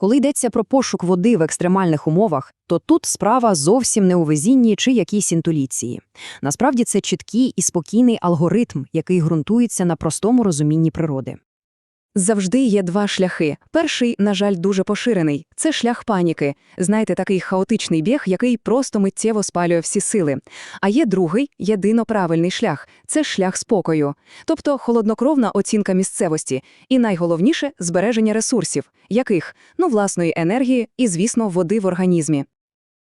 Коли йдеться про пошук води в екстремальних умовах, то тут справа зовсім не у везінні чи якійсь інтуїції. Насправді це чіткий і спокійний алгоритм, який ґрунтується на простому розумінні природи. Завжди є два шляхи. Перший, на жаль, дуже поширений – це шлях паніки. Знаєте, такий хаотичний біг, який просто миттєво спалює всі сили. А є другий, єдино правильний шлях – це шлях спокою. Тобто холоднокровна оцінка місцевості. І найголовніше – збереження ресурсів. Яких? Ну, власної енергії і, звісно, води в організмі.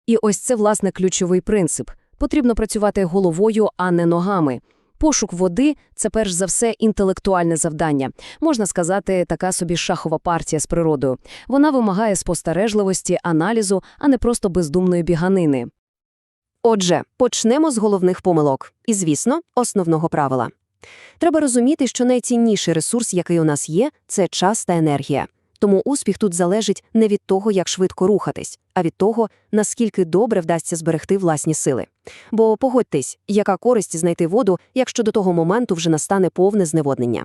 І ось це, власне, ключовий принцип. Потрібно працювати головою, а не ногами. Пошук води – це перш за все інтелектуальне завдання. Можна сказати, така собі шахова партія з природою. Вона вимагає спостережливості, аналізу, а не просто бездумної біганини. Отже, почнемо з головних помилок. І, звісно, основного правила. Треба розуміти, що найцінніший ресурс, який у нас є, це час та енергія. Тому успіх тут залежить не від того, як швидко рухатись, а від того, наскільки добре вдасться зберегти власні сили. Бо погодьтесь, яка користь знайти воду, якщо до того моменту вже настане повне зневоднення.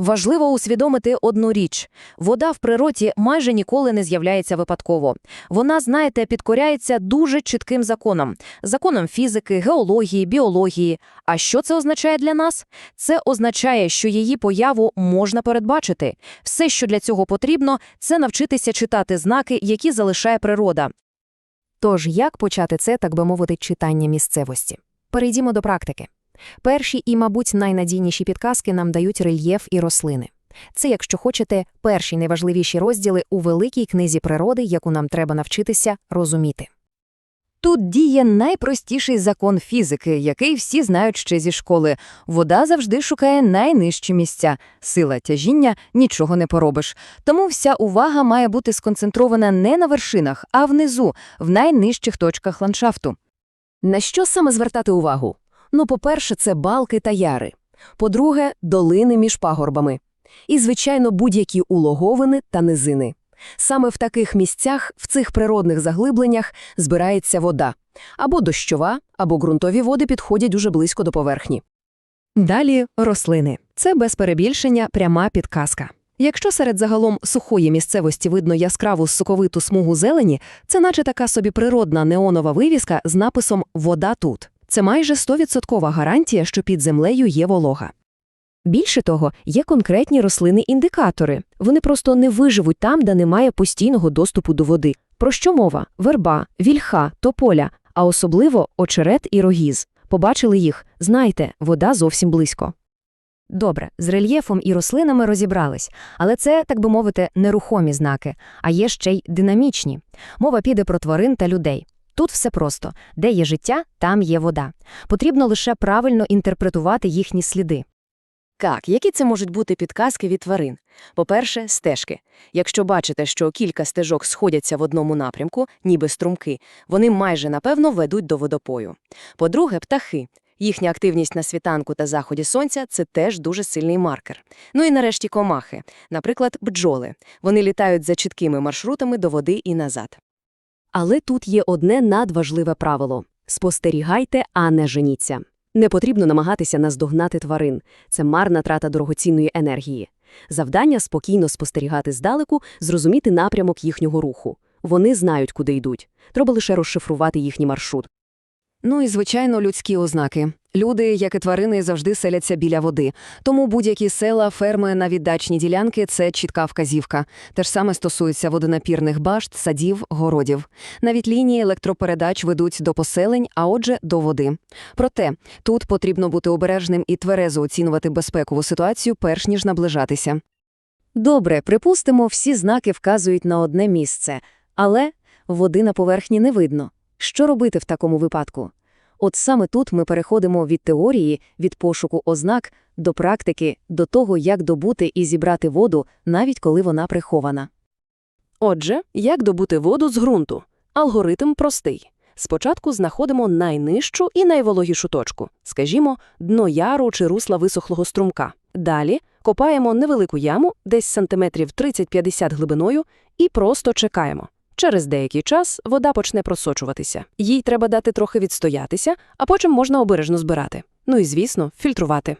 Важливо усвідомити одну річ. Вода в природі майже ніколи не з'являється випадково. Вона, знаєте, підкоряється дуже чітким законам. Законам фізики, геології, біології. А що це означає для нас? Це означає, що її появу можна передбачити. Все, що для цього потрібно, це навчитися читати знаки, які залишає природа. Тож, як почати це, так би мовити, читання місцевості? Перейдімо до практики. Перші і, мабуть, найнадійніші підказки нам дають рельєф і рослини. Це, якщо хочете, перші найважливіші розділи у великій книзі природи, яку нам треба навчитися розуміти. Тут діє найпростіший закон фізики, який всі знають ще зі школи. Вода завжди шукає найнижчі місця. Сила тяжіння нічого не поробиш. Тому вся увага має бути сконцентрована не на вершинах, а внизу, в найнижчих точках ландшафту. На що саме звертати увагу? Ну, по-перше, це балки та яри. По-друге, долини між пагорбами. І, звичайно, будь-які улоговини та низини. Саме в таких місцях, в цих природних заглибленнях, збирається вода. Або дощова, або ґрунтові води підходять дуже близько до поверхні. Далі – рослини. Це без перебільшення пряма підказка. Якщо серед загалом сухої місцевості видно яскраву соковиту смугу зелені, це наче така собі природна неонова вивіска з написом «Вода тут». Це майже 100% гарантія, що під землею є волога. Більше того, є конкретні рослини-індикатори. Вони просто не виживуть там, де немає постійного доступу до води. Про що мова? Верба, вільха, тополя, а особливо очерет і рогіз. Побачили їх, знайте, вода зовсім близько. Добре, з рельєфом і рослинами розібрались, але це, так би мовити, нерухомі знаки, а є ще й динамічні. Мова піде про тварин та людей. Тут все просто де є життя, там є вода. Потрібно лише правильно інтерпретувати їхні сліди. Так, які це можуть бути підказки від тварин? По-перше, стежки. Якщо бачите, що кілька стежок сходяться в одному напрямку, ніби струмки, вони майже напевно ведуть до водопою. По-друге, птахи. Їхня активність на світанку та заході сонця це теж дуже сильний маркер. Ну і нарешті комахи, наприклад, бджоли. Вони літають за чіткими маршрутами до води і назад. Але тут є одне надважливе правило – спостерігайте, а не женіться. Не потрібно намагатися наздогнати тварин. Це марна трата дорогоцінної енергії. Завдання – спокійно спостерігати здалеку, зрозуміти напрямок їхнього руху. Вони знають, куди йдуть. Треба лише розшифрувати їхній маршрут. Ну і, звичайно, людські ознаки. Люди, як і тварини, завжди селяться біля води. Тому будь-які села, ферми на віддачні ділянки – це чітка вказівка. Те ж саме стосується водонапірних башт, садів, городів. Навіть лінії електропередач ведуть до поселень, а отже, до води. Проте, тут потрібно бути обережним і тверезо оцінювати безпекову ситуацію, перш ніж наближатися. Добре, припустимо, всі знаки вказують на одне місце, але води на поверхні не видно. Що робити в такому випадку? От саме тут ми переходимо від теорії, від пошуку ознак, до практики, до того, як добути і зібрати воду, навіть коли вона прихована. Отже, як добути воду з ґрунту? Алгоритм простий. Спочатку знаходимо найнижчу і найвологішу точку, скажімо, дно яру чи русла висохлого струмка. Далі копаємо невелику яму, десь сантиметрів 30-50 глибиною, і просто чекаємо. Через деякий час вода почне просочуватися. Їй треба дати трохи відстоятися, а потім можна обережно збирати. Ну і, звісно, фільтрувати.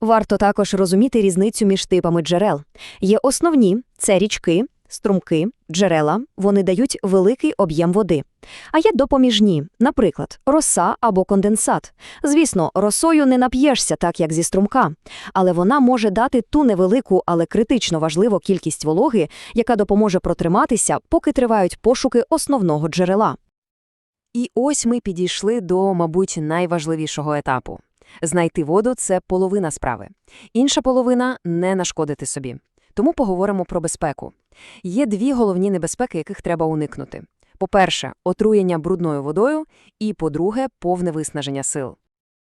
Варто також розуміти різницю між типами джерел. Є основні це річки, струмки, джерела, вони дають великий об'єм води. А є допоміжні, наприклад, роса або конденсат. Звісно, росою не нап'єшся так, як зі струмка, але вона може дати ту невелику, але критично важливу кількість вологи, яка допоможе протриматися, поки тривають пошуки основного джерела. І ось ми підійшли до, мабуть, найважливішого етапу. Знайти воду – це половина справи. Інша половина – не нашкодити собі. Тому поговоримо про безпеку. Є дві головні небезпеки, яких треба уникнути. По-перше, отруєння брудною водою, і, по-друге, повне виснаження сил.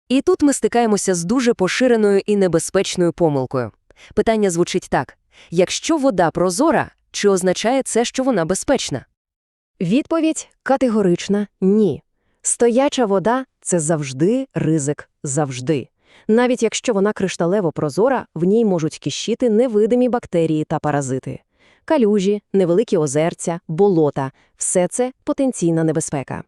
І тут ми стикаємося з дуже поширеною і небезпечною помилкою. Питання звучить так. Якщо вода прозора, чи означає це, що вона безпечна? Відповідь категорична ні. Стояча вода це завжди ризик, завжди. Навіть якщо вона кришталево прозора, в ній можуть кіщити невидимі бактерії та паразити. Калюжі, невеликі озерця, болота все це потенційна небезпека.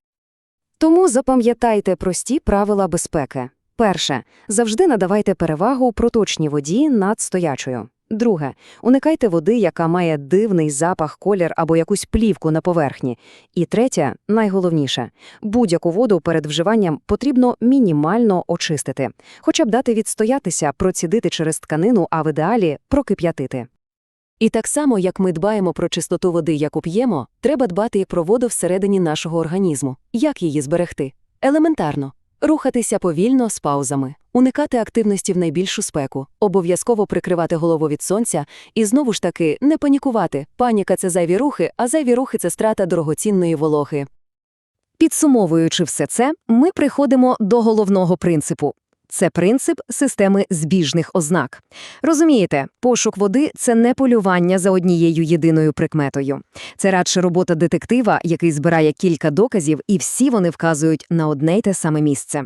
Тому запам'ятайте прості правила безпеки. Перше. Завжди надавайте перевагу проточній воді над стоячою. Друге. Уникайте води, яка має дивний запах, колір або якусь плівку на поверхні. І третє, найголовніше. Будь-яку воду перед вживанням потрібно мінімально очистити. Хоча б дати відстоятися, процідити через тканину, а в ідеалі прокип'ятити. І так само, як ми дбаємо про чистоту води, яку п'ємо, треба дбати і про воду всередині нашого організму. Як її зберегти? Елементарно. Рухатися повільно з паузами, уникати активності в найбільшу спеку, обов'язково прикривати голову від сонця і знову ж таки не панікувати. Паніка це зайві рухи, а зайві рухи це страта дорогоцінної вологи. Підсумовуючи все це, ми приходимо до головного принципу. Це принцип системи збіжних ознак. Розумієте, пошук води – це не полювання за однією єдиною прикметою. Це радше робота детектива, який збирає кілька доказів, і всі вони вказують на одне й те саме місце.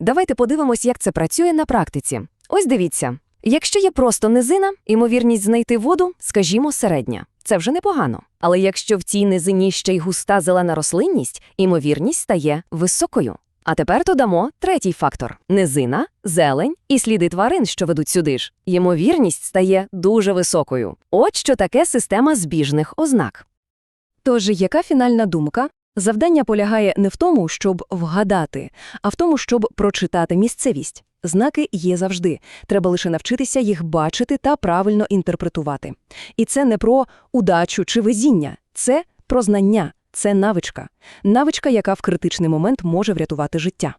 Давайте подивимось, як це працює на практиці. Ось дивіться. Якщо є просто низина, ймовірність знайти воду, скажімо, середня. Це вже непогано. Але якщо в цій низині ще й густа зелена рослинність, ймовірність стає високою. А тепер додамо третій фактор – низина, зелень і сліди тварин, що ведуть сюди ж. Ймовірність стає дуже високою. От що таке система збіжних ознак. Тож, яка фінальна думка? Завдання полягає не в тому, щоб вгадати, а в тому, щоб прочитати місцевість. Знаки є завжди. Треба лише навчитися їх бачити та правильно інтерпретувати. І це не про удачу чи везіння, це про знання, це навичка. Навичка, яка в критичний момент може врятувати життя.